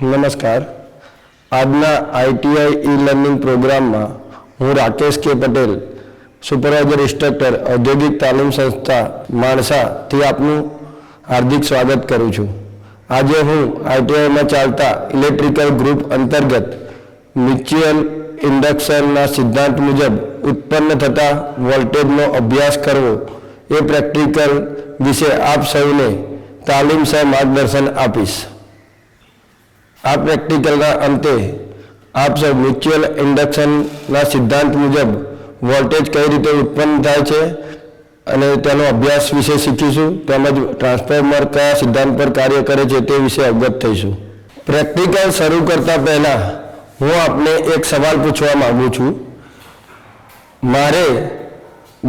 નમસ્કાર. આજના ITI e learning પ્રોગ્રામમાં હું રાકેશ કે પટેલ, સુપરવાઇઝર ઇન્સ્ટ્રક્ટર, ઔદ્યોગિક તાલીમ સંસ્થા માણસાથી આપનું હાર્દિક સ્વાગત કરું છું. આજે હું આઈટીઆઈમાં ચાલતા ઇલેક્ટ્રિકલ ગ્રુપ અંતર્ગત મ્યુચ્યુઅલ ઇન્ડક્શનના સિદ્ધાંત મુજબ ઉત્પન્ન થતા વોલ્ટેજનો અભ્યાસ કરવો એ પ્રેક્ટિકલ વિશે આપ સૌને તાલીમ સહ માર્ગદર્શન આપીશ. આ પ્રેક્ટિકલના અંતે આપ સૌ મ્યુચ્યુઅલ ઇન્ડક્શનના સિદ્ધાંત મુજબ વોલ્ટેજ કઈ રીતે ઉત્પન્ન થાય છે અને તેનો અભ્યાસ વિશે શીખીશું તેમજ ટ્રાન્સફોર્મર કયા સિદ્ધાંત પર કાર્ય કરે છે તે વિશે અવગત થઈશું પ્રેક્ટિકલ શરૂ કરતા પહેલાં હું આપને એક સવાલ પૂછવા માંગુ છું મારે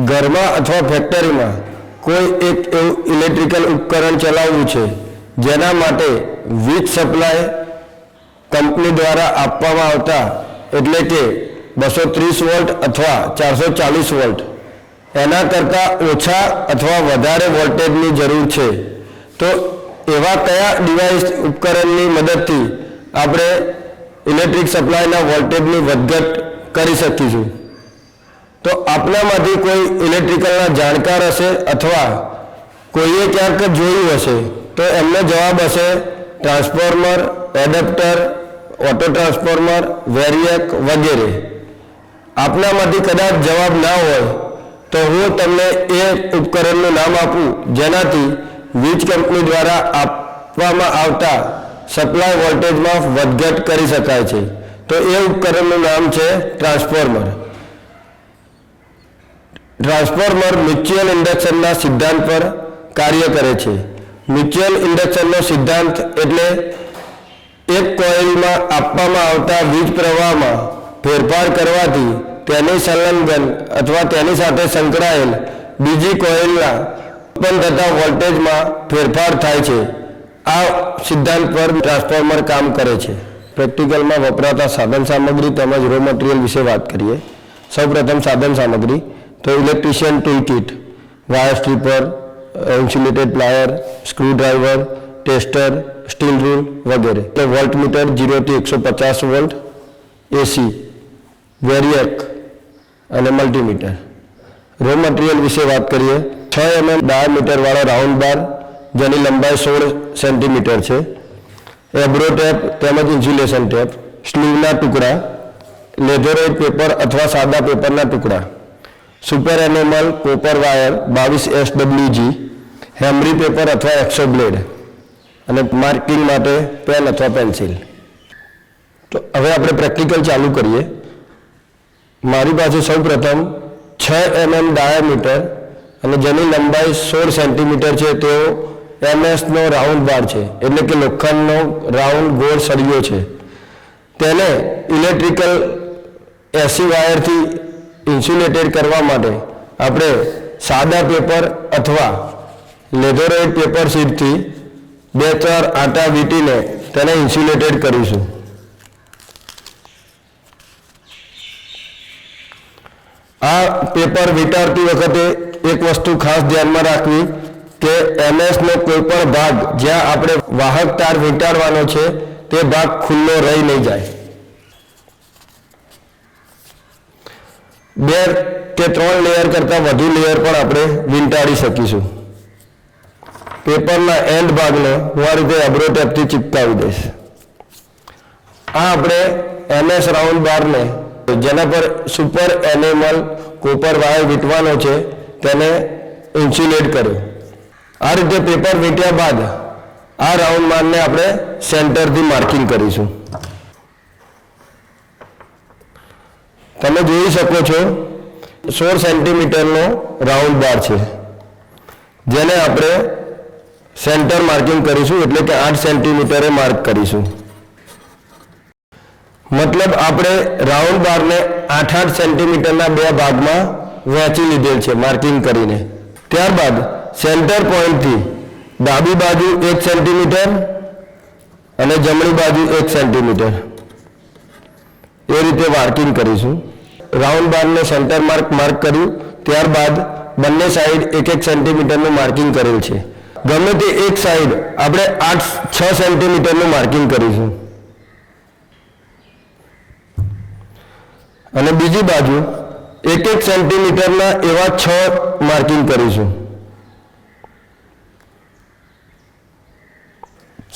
ઘરમાં અથવા ફેક્ટરીમાં કોઈ એક એવું ઇલેક્ટ્રિકલ ઉપકરણ ચલાવવું છે જેના માટે વીજ સપ્લાય કંપની દ્વારા આપવામાં આવતા એટલે કે બસો ત્રીસ વોલ્ટ અથવા ચારસો ચાલીસ વોલ્ટ. એના કરતાં ઓછા અથવા વધારે વોલ્ટેજની જરૂર છે. તો એવા કયા ડિવાઇસ ઉપકરણની મદદથી આપણે ઇલેક્ટ્રિક સપ્લાયના વોલ્ટેજની વધઘટ કરી શકીશું? તો આપણામાંથી કોઈ ઇલેક્ટ્રિકલના જાણકાર હશે અથવા કોઈએ ક્યાંક જોયું હશે? તો એમનો જવાબ હશે transformer adapter auto transformer variac વગેરે. આપનામાંથી કદાચ જવાબ ના હોય, તો હું તમને એ ઉપકરણનું નામ આપું, જેનાથી વીજ કંપની દ્વારા આપવામાં આવતા સપ્લાય વોલ્ટેજમાં વધઘટ કરી શકાય છે. તો એ ઉપકરણનું નામ છે ટ્રાન્સફોર્મર. ટ્રાન્સફોર્મર મ્યુચ્યુઅલ ઇન્ડક્શનના સિદ્ધાંત પર કાર્ય કરે છે. મ્યુચ્યુઅલ ઇન્ડક્શનનો સિદ્ધાંત એટલે એક કોઇલમાં આપવામાં આવતા વીજ પ્રવાહમાં ફેરફાર કરવાથી તેની સંલગ્ન અથવા તેની સાથે સંકળાયેલ બીજી કોઇલના ઉત્પન્ન થતા વોલ્ટેજમાં ફેરફાર થાય છે. આ સિદ્ધાંત પર ટ્રાન્સફોર્મર કામ કરે છે. પ્રેક્ટિકલમાં વપરાતા સાધન સામગ્રી તેમજ રો મટીરિયલ વિશે વાત કરીએ. સૌપ્રથમ સાધન સામગ્રી, તો electrician tool kit wire stripper insulated plier screwdriver tester, steel rule વગેરે. તો વોલ્ટમીટર જીરોથી એકસો પચાસ વોલ્ટ, એસી, વેરિયક અને મલ્ટીમીટર. રો મટીરિયલ વિશે વાત કરીએ. છ એમએમ ડાયામીટરવાળો રાઉન્ડ બાર જેની લંબાઈ સોળ સેન્ટીમીટર છે. એબ્રો ટેપ તેમજ ઇન્સ્યુલેશન ટેપ સ્લીવના ટુકડા લેધરોઇડ પેપર અથવા સાદા પેપરના ટુકડા. સુપર એનેમલ કોપર વાયર બાવીસ એસ ડબલ્યુજી હેમરી પેપર અથવા એક્સો બ્લેડ અને માર્કિંગ માટે પેન અથવા પેન્સિલ. તો હવે આપણે પ્રેક્ટિકલ ચાલુ કરીએ. મારી પાસે સૌ પ્રથમ છ એમએમ ડાયામીટર અને જેની લંબાઈ સોળ સેન્ટીમીટર છે. તેઓ એમએસનો રાઉન્ડ બાર છે. એટલે કે લોખંડનો રાઉન્ડ ગોળ સળિયો છે. તેને ઇલેક્ટ્રિકલ એસી વાયરથી ઇન્સ્યુલેટેડ કરવા માટે આપણે સાદા પેપર અથવા લેધરોઇડ પેપર શીટથી બે, ચાર આટા વીંટીને તેને ઇન્સ્યુલેટેડ કરીશું. આ પેપર વીંટાળતી વખતે એક વસ્તુ ખાસ ધ્યાનમાં રાખવી કે એમએસનો કોઈ પણ ભાગ જ્યાં આપણે વાહક તાર વીંટાળવાનો છે, તે ભાગ ખુલ્લો રહી નહીં જાય. બે કે ત્રણ લેયર કરતાં વધુ લેયર પણ આપણે વીંટાળી શકીશું. પેપરના એન્ડ ભાગને હું આ રીતે અબ્રો ટેપથી ચિપકાવી દઈશ. આ આપણે એમએસ રાઉન્ડ બારને, જેના પર સુપર એનિમલ કોપર વાયર વીંટવાનો છે, તેને ઇન્સ્યુલેટ કર્યો. આ રીતે પેપર વીંટ્યા બાદ આ રાઉન્ડ બારને આપણે સેન્ટરથી માર્કિંગ કરીશું. તમે જોઈ શકો છો, સોળ સેન્ટીમીટરનો રાઉન્ડ બાર છે. જેને આપણે સેન્ટર માર્કિંગ કરીશું એટલે કે આઠ સેન્ટીમીટરે માર્ક કરીશું. મતલબ આપણે રાઉન્ડ બારને આઠ આઠ સેન્ટીમીટરના બે ભાગમાં વહેંચી લીધેલ છે માર્કિંગ કરીને. ત્યારબાદ સેન્ટર પોઈન્ટથી ડાબી બાજુ એક સેન્ટીમીટર અને જમણી બાજુ એક સેન્ટીમીટર. એ રીતે માર્કિંગ કરીશું. રાઉન્ડ બારને સેન્ટર માર્ક માર્ક કર્યું. ત્યારબાદ બંને સાઈડ એક એક સેન્ટીમીટરનું માર્કિંગ કરેલ છે. ગમે તે એક સાઈડ આપણે આઠ છ સેન્ટીમીટરનું માર્કિંગ કરીશું. અને બીજી બાજુ એક એક સેન્ટીમીટરના એવા છ માર્કિંગ કરીશું.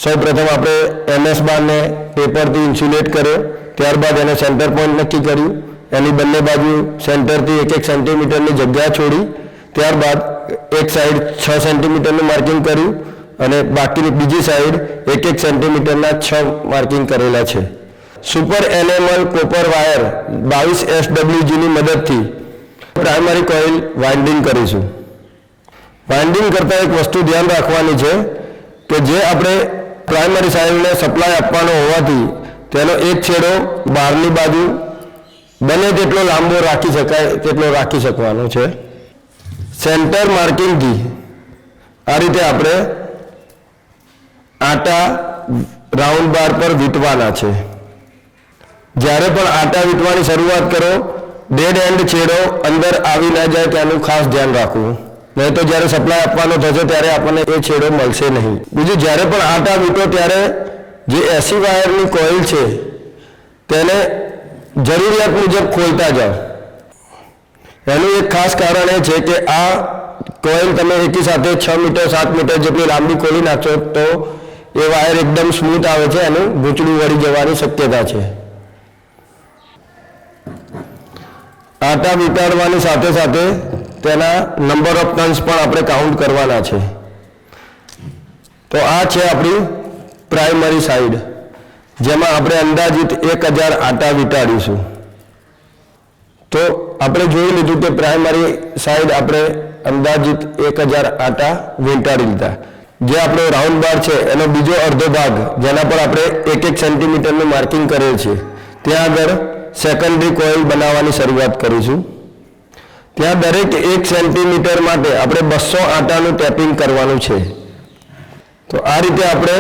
સૌ પ્રથમ આપણે એમએસ બારને પેપરથી ઇન્સ્યુલેટ કર્યો, ત્યારબાદ એને સેન્ટર પોઈન્ટ નક્કી કર્યું. એની બંને બાજુ સેન્ટરથી એક એક સેન્ટીમીટરની જગ્યા છોડી, ત્યારબાદ એક સાઈડ છ સેન્ટીમીટરનું માર્કિંગ કર્યું અને બાકીની બીજી સાઈડ એક એક સેન્ટીમીટરના છ માર્કિંગ કરેલા છે. સુપર એનેમલ કોપર વાયર બાવીસ એસડબ્લ્યુજીની મદદથી પ્રાઇમરી કોઇલ વાઇન્ડિંગ કરીશું. વાઇન્ડિંગ કરતાં એક વસ્તુ ધ્યાન રાખવાની છે કે જે આપણે પ્રાઇમરી સાઇડને સપ્લાય આપવાનો હોવાથી તેનો એક છેડો બહારની બાજુ બને તેટલો લાંબો રાખી શકાય, તેટલો રાખી શકવાનો છે. સેન્ટર માર્કિંગથી આ રીતે આપણે આટા રાઉન્ડ બાર પર વીંટવાના છે. જ્યારે પણ આટા વીંટવાની શરૂઆત કરો ડેડ એન્ડ છેડો અંદર આવી ના જાય ત્યાંનું ખાસ ધ્યાન રાખવું. નહીં તો જ્યારે સપ્લાય આપવાનો થશે ત્યારે આપણને એ છેડો મળશે નહીં. બીજું, જ્યારે પણ આટા વીંટો ત્યારે જે એસી વાયરની કોઇલ છે, તેને જરૂરિયાત મુજબ ખોલતા જાઓ. એનું એક ખાસ કારણ એ છે કે આ કોઇલ તમે એકી સાથે છ મીટર સાત મીટર જેટલી લાંબી ખોલી નાખશો તો એ વાયર એકદમ સ્મૂથ આવે છે, એનું ગૂંચડું વળી જવાની શક્યતા છે. આટા વિતાડવાની સાથે સાથે તેના નંબર ઓફ ટન્સ પણ આપણે કાઉન્ટ કરવાના છે. તો આ છે આપણી પ્રાઇમરી સાઈડ જેમાં આપણે અંદાજિત એક હજાર આટા વીંટાડીશું. તો આપણે જોઈ લીધું કે પ્રાઇમરી સાઈડ આપણે અંદાજિત એક હજાર આટા વીંટાડી લીધા. જે આપણો રાઉન્ડ બાર છે, એનો બીજો અડધો ભાગ, જેના પર આપણે એક એક સેન્ટીમીટરનું માર્કિંગ કરીએ છીએ ત્યાં આગળ સેકન્ડરી કોઇલ બનાવવાની શરૂઆત કરીશું. ત્યાં દરેક એક સેન્ટીમીટર માટે આપણે બસો આટાનું ટેપિંગ કરવાનું છે. તો આ રીતે આપણે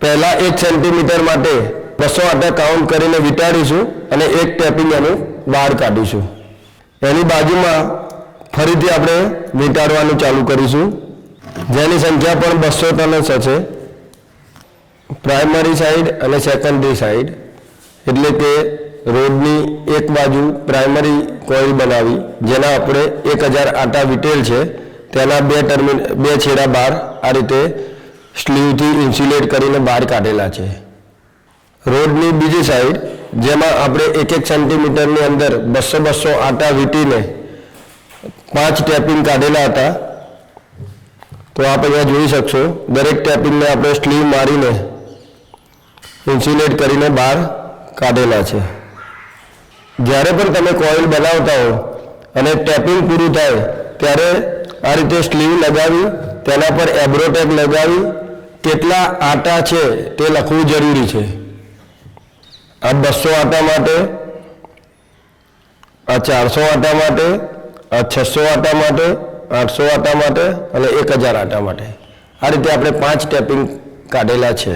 પહેલાં એક સેન્ટીમીટર માટે બસો આટા કાઉન્ટ કરીને વિટાડીશું અને એક ટેપિંગ એનું બહાર કાઢીશું. એની બાજુમાં ફરીથી આપણે વીંટાળવાનું ચાલુ કરીશું. જેની સંખ્યા પણ બસો ત્રણસો હશે પ્રાઇમરી સાઈડ અને સેકન્ડરી સાઈડ. એટલે કે રોડની એક બાજુ પ્રાઇમરી કોઇલ બનાવી, જેના આપણે એક હજાર આટા વીટેલ છે. તેના બે ટર્મિન, બે છેડા બહાર આ રીતે સ્લીવથી ઇન્સ્યુલેટ કરીને બહાર કાઢેલા છે. રોડની બીજી સાઈડ જેમાં આપણે એક એક સેન્ટીમીટરની અંદર બસો બસો આટા વીટીને પાંચ ટેપિંગ કાઢેલા હતા. તો આપ અહીંયા જોઈ શકશો, દરેક ટેપિંગને આપણે સ્લીવ મારીને ઇન્સ્યુલેટ કરીને બહાર કાઢેલા છે. જ્યારે પણ તમે કોઇલ બનાવતા હો અને ટેપિંગ પૂરું થાય, ત્યારે આ રીતે સ્લીવ લગાવી, તેના પર એબ્રોટેક લગાવી, કેટલા આટા છે તે લખવું જરૂરી છે. આ બસો આટા માટે, આ ચારસો આટા માટે, આ છસો આટા માટે, આઠસો આટા માટે અને એક હજાર આટા માટે. આ રીતે આપણે પાંચ ટેપિંગ કાઢેલા છે.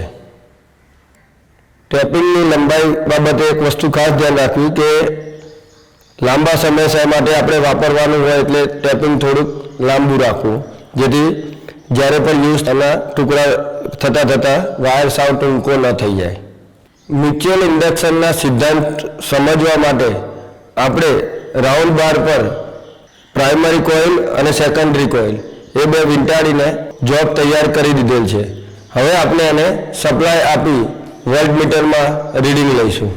ટેપિંગની લંબાઈ બાબતે એક વસ્તુ ખાસ ધ્યાન રાખવી કે લાંબા સમય માટે આપણે વાપરવાનું હોય એટલે ટેપિંગ થોડુંક લાંબુ રાખવું. જેથી જ્યારે પણ યુઝ એના ટુકડા થતાં થતાં વાયર સાવ ટૂંકો ન થઈ જાય. મ્યુચ્યુઅલ ઇન્ડક્શનના સિદ્ધાંત સમજવા માટે આપણે રાઉન્ડ બાર પર પ્રાઇમરી કોઇલ અને સેકન્ડરી કોઇલ એ બે વીંટાડીને જોબ તૈયાર કરી દીધેલ છે. હવે આપણે એને સપ્લાય આપી વોલ્ટ મીટરમાં રીડિંગ લઈશું.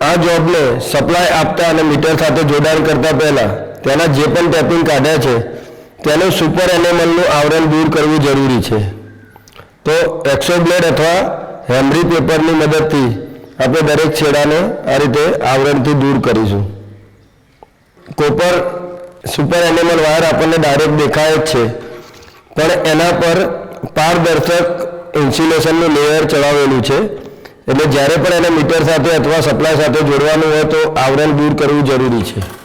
આ જોબને સપ્લાય આપતા અને મીટર સાથે જોડાણ કરતા પહેલાં તેના જે પણ ટેપિંગ કાઢ્યા છે, તેનું સુપર એનેમલનું આવરણ દૂર કરવું જરૂરી છે. તો એક્સો બ્લેડ અથવા હેમરી પેપરની મદદથી આપણે દરેક છેડાને આ રીતે આવરણથી દૂર કરીશું. કોપર સુપર એનિમલ વાયર આપણને ડાયરેક્ટ દેખાય જ છે. પણ એના પર પારદર્શક ઇન્સ્યુલેશનનું લેયર ચડાવેલું છે. એટલે જ્યારે પણ એને મીટર સાથે અથવા સપ્લાય સાથે જોડવાનું હોય તો આવરણ દૂર કરવું જરૂરી છે.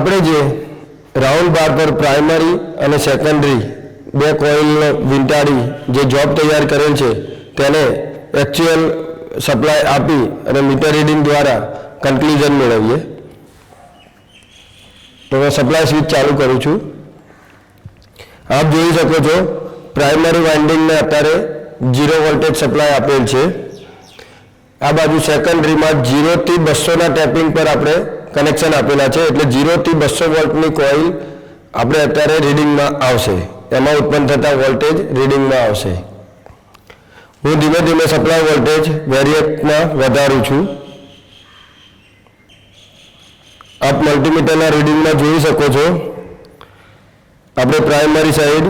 આપણે જે રાઉન્ડ બાર પર પ્રાઇમરી અને સેકન્ડરી બે કોઇલને વીંટાળી જે જોબ તૈયાર કરેલ છે, તેને એકચ્યુઅલ સપ્લાય આપી અને મીટર રીડિંગ દ્વારા કન્ક્લુઝન મેળવીએ. તો હું સપ્લાય સ્વિચ ચાલુ કરું છું. આપ જોઈ શકો છો પ્રાઇમરી વાઇન્ડિંગને અત્યારે ઝીરો વોલ્ટેજ સપ્લાય આપેલ છે. આ બાજુ સેકન્ડરીમાં જીરોથી બસોના ટેપિંગ પર આપણે કનેક્શન આપેલા છે એટલે જીરોથી બસો વોલ્ટની કોઇલ આપણે અત્યારે રીડિંગમાં આવશે. એમાં ઉત્પન્ન થતા વોલ્ટેજ રીડિંગમાં આવશે. હું ધીમે ધીમે સપ્લાય વોલ્ટેજ વેરિયકમાં વધારું છું. આપ મલ્ટીમીટરના રીડિંગમાં જોઈ શકો છો. આપણે પ્રાઇમરી સાઈડ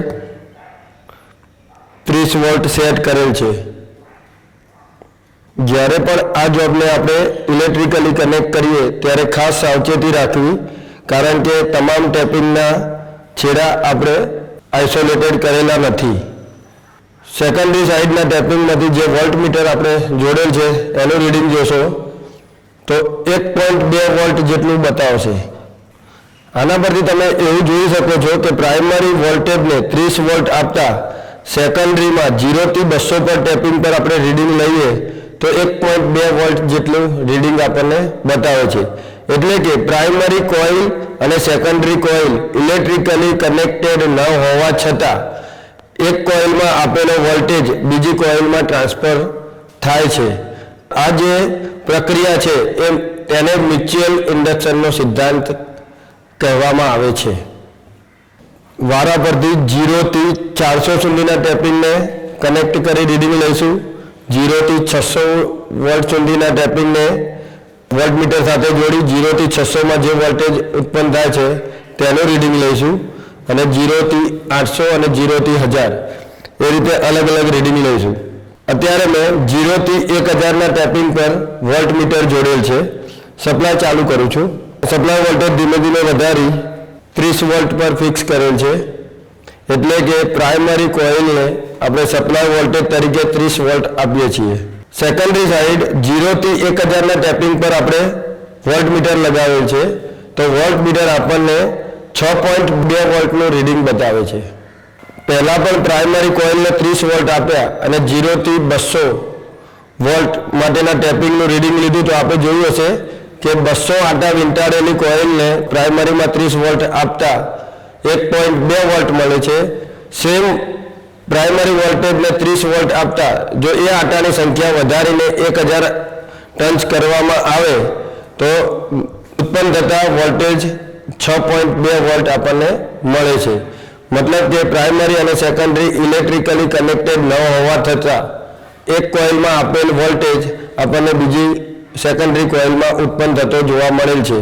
ત્રીસ વોલ્ટ સેટ કરેલ છે. જ્યારે પણ આ જોબને આપણે ઇલેક્ટ્રિકલી કનેક્ટ કરીએ, ત્યારે ખાસ સાવચેતી રાખવી, કારણ કે તમામ ટેપિંગના છેડા આપણે આઇસોલેટેડ કરેલા નથી. સેકન્ડરી સાઈડના ટેપિંગમાંથી જે વોલ્ટ મીટર આપણે જોડેલ છે, એનું રીડિંગ જોશો, તો એક પોઈન્ટ બે વોલ્ટ જેટલું બતાવશે. આના પરથી તમે એવું જોઈ શકો છો કે પ્રાઇમરી વોલ્ટેજને ત્રીસ વોલ્ટ આપતા સેકન્ડરીમાં જીરોથી બસો પર ટેપિંગ પર આપણે રીડિંગ લઈએ તો એક પોઈન્ટ બે વોલ્ટ જેટલું રીડિંગ આપણને બતાવે છે. એટલે કે પ્રાઇમરી કોઇલ અને સેકન્ડરી કોઇલ ઇલેક્ટ્રિકલી કનેક્ટેડ ન હોવા છતાં એક કોઇલમાં આપેલો વોલ્ટેજ બીજી કોઇલમાં ટ્રાન્સફર થાય છે. આ જે પ્રક્રિયા છે એ તેને મ્યુચ્યુઅલ ઇન્ડક્શનનો સિદ્ધાંત કહેવામાં આવે છે. વારા પરથી જીરોથી ચારસો સુધીના ટેપિંગને કનેક્ટ કરી રીડિંગ લઈશું. જીરોથી છસો વોલ્ટ સુધીના ટેપિંગને વોલ્ટમીટર સાથે જોડી જીરોથી છસોમાં જે વોલ્ટેજ ઉત્પન્ન થાય છે તેનું રીડિંગ લઈશું અને જીરોથી આઠસો અને જીરોથી હજાર એ રીતે અલગ અલગ રીડિંગ લઈશું. અત્યારે મેં જીરોથી એક હજારના ટેપિંગ પર વોલ્ટમીટર જોડેલ છે. સપ્લાય ચાલુ કરું છું. સપ્લાય વોલ્ટેજ ધીમે ધીમે વધારી ત્રીસ વોલ્ટ પર ફિક્સ કરેલ છે. એટલે કે પ્રાઇમરી કોઇલને આપણે સપ્લાય વોલ્ટેજ તરીકે ત્રીસ વોલ્ટ આપીએ છીએ. સેકન્ડરી સાઈડ જીરોથી એક હજારના ટેપિંગ પર આપણે વોલ્ટ મીટર લગાવેલ છે. તો વોલ્ટ મીટર આપણને છ પોઈન્ટ બે વોલ્ટનું રીડિંગ બતાવે છે. પહેલાં પણ પ્રાઇમરી કોઇલને ત્રીસ વોલ્ટ આપ્યા અને જીરોથી બસો વોલ્ટ માટેના ટેપિંગનું રીડિંગ લીધું. તો આપણે જોયું હશે કે બસો આટા વીંટાળેલી કોઇલને પ્રાઇમરીમાં ત્રીસ વોલ્ટ આપતા એક પોઈન્ટ બે વોલ્ટ મળે છે. સેમ પ્રાઇમરી વોલ્ટેજને ત્રીસ વોલ્ટ આપતા જો એ આટાની સંખ્યા વધારીને એક હજાર ટંચ કરવામાં આવે, તો ઉત્પન્ન થતા વોલ્ટેજ છ પોઈન્ટ બે વોલ્ટ આપણને મળે છે. મતલબ કે પ્રાઇમરી અને સેકન્ડરી ઇલેક્ટ્રિકલી કનેક્ટેડ ન હોવા છતાં એક કોઇલમાં આપેલ વોલ્ટેજ આપણને બીજી સેકન્ડરી કોઇલમાં ઉત્પન્ન થતો જોવા મળેલ છે.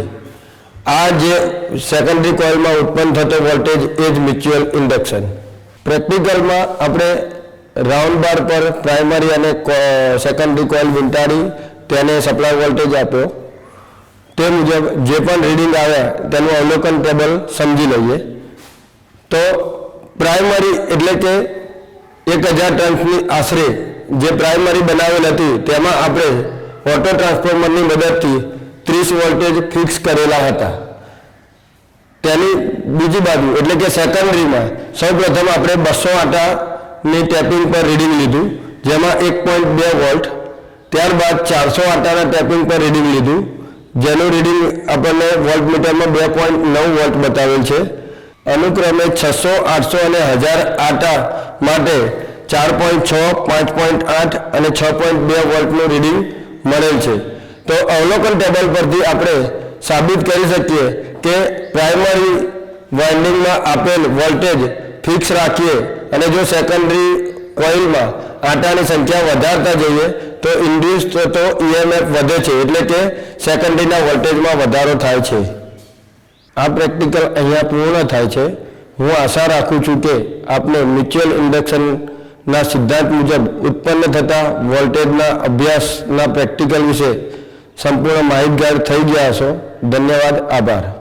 આ જે સેકન્ડરી કોઇલમાં ઉત્પન્ન થતો વોલ્ટેજ એ જ મ્યુચ્યુઅલ ઇન્ડક્શન પ્રેક્ટિકલમાં આપણે રાઉન્ડ બાર પર પ્રાઇમરી અને સેકન્ડરી કોઇલ વીંટાડી તેને સપ્લાય વોલ્ટેજ આપ્યો. તે મુજબ જે પણ રીડિંગ આવ્યા તેનું અવલોકન ટેબલ સમજી લઈએ. તો પ્રાઇમરી એટલે કે એક હજાર ટર્ન્સની આશરે જે પ્રાઇમરી બનાવેલ હતી, તેમાં આપણે ઓટો ટ્રાન્સફોર્મરની મદદથી ત્રીસ વોલ્ટેજ ફિક્સ કરેલા હતા. તેની બીજી બાજુ, એટલે કે સેકન્ડરીમાં સૌપ્રથમ આપણે બસો આટાની ટેપિંગ પર રીડિંગ લીધું, જેમાં એક પોઈન્ટ બે વોલ્ટ, ત્યારબાદ ચારસો આટાના ટેપિંગ પર રીડિંગ લીધું, જેનું રીડિંગ આપણને વોલ્ટ મીટરમાં બે પોઈન્ટ નવ વોલ્ટ બતાવેલ છે. અનુક્રમે છસો આઠસો અને હજાર આટા માટે ચાર પોઈન્ટ છ, પાંચ પોઈન્ટ આઠ અને છ પોઈન્ટ બે વોલ્ટનું રીડિંગ મળેલ છે. તો અવલોકન ટેબલ પરથી આપણે સાબિત કરી શકીએ કે પ્રાઇમરી વાઇન્ડિંગમાં આપેલ વોલ્ટેજ ફિક્સ રાખીએ અને જો સેકન્ડરી કોઇલમાં આટાની સંખ્યા વધારતા જઈએ તો ઇન્ડ્યુસ થતો ઈએમએફ વધે છે, એટલે કે સેકન્ડરીના વોલ્ટેજમાં વધારો થાય છે. આ પ્રેક્ટિકલ અહીંયા પૂર્ણ થાય છે. હું આશા રાખું છું કે આપને મ્યુચ્યુઅલ ઇન્ડક્શનના સિદ્ધાંત મુજબ ઉત્પન્ન થતા વોલ્ટેજના અભ્યાસના પ્રેક્ટિકલ વિશે સંપૂર્ણ માહિતગાર થઈ ગયા હશો. ધન્યવાદ આભાર.